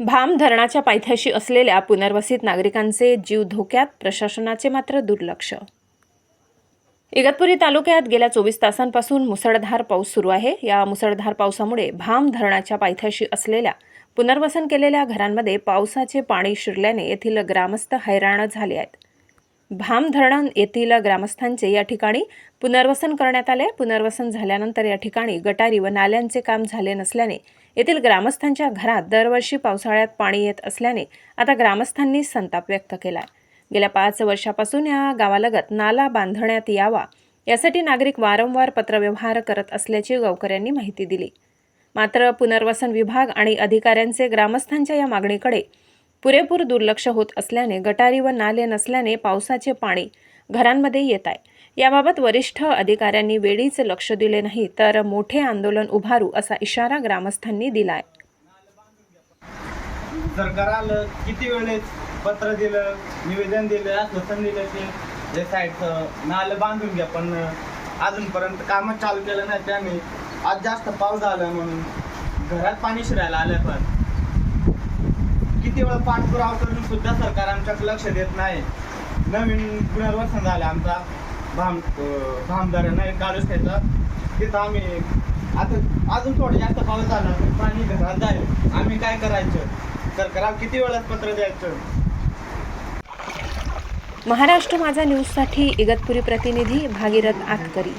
भाम धरणाच्या पायथ्याशी असलेल्या पुनर्वसित नागरिकांचे जीव धोक्यात प्रशासनाचे मात्र दुर्लक्ष. इगतपुरी तालुक्यात गेल्या चोवीस तासांपासून मुसळधार पाऊस सुरू आहे. या मुसळधार पावसामुळे भाम धरणाच्या पायथ्याशी असलेल्या पुनर्वसन केलेल्या घरांमध्ये पावसाचे पाणी शिरल्याने येथील ग्रामस्थ हैराण झाले आहेत. भाम धरण येथील ग्रामस्थांचे या ठिकाणी पुनर्वसन करण्यात आले. पुनर्वसन झाल्यानंतर या ठिकाणी गटारी व नाल्यांचे काम झाले नसल्याने येथील ग्रामस्थांच्या घरात दरवर्षी पावसाळ्यात पाणी येत असल्याने आता ग्रामस्थांनी संताप व्यक्त केला गेल्या पाच वर्षापासून या गावालगत नाला बांधण्यात यावा यासाठी नागरिक वारंवार पत्रव्यवहार करत असल्याची गावकऱ्यांनी माहिती दिली. मात्र पुनर्वसन विभाग आणि अधिकाऱ्यांचे ग्रामस्थांच्या या मागणीकडे पुरेपूर दुर्लक्ष होत असल्याने गटारी व नाले नसल्याने पावसाचे पाणी घरांमध्ये येत आहे. याबाबत वरिष्ठ अधिकाऱ्यांनी वेळीच लक्ष दिले नाही तर मोठे आंदोलन उभारू असा इशारा ग्रामस्थांनी दिलाय. सरकारला किती वेळेस पत्र दिलं निवेदन दिलं आश्वासन दिलं की साईडचं नालं बांधून घ्या पण अजूनपर्यंत कामं चालू केलं नाही त्याने. आज जास्त पाऊस झाला म्हणून घरात पाणी शिरायला आलं पण. किती वेळ पाठपुरावा करून सुद्धा सरकार आमच्याकडे लक्ष देत नाही. नवीन पुनर्वसन झालं आमचा. भाम भामदारांना एक नाही घ्यायचा तिथं आम्ही आता अजून थोडं जास्त पाऊस झाला तर पाणी घरात जाईल आम्ही काय करायचं? सरकार किती वेळात पत्र द्यायचं? महाराष्ट्र माझा न्यूजसाठी इगतपुरी प्रतिनिधी भागीरथ आतकरी.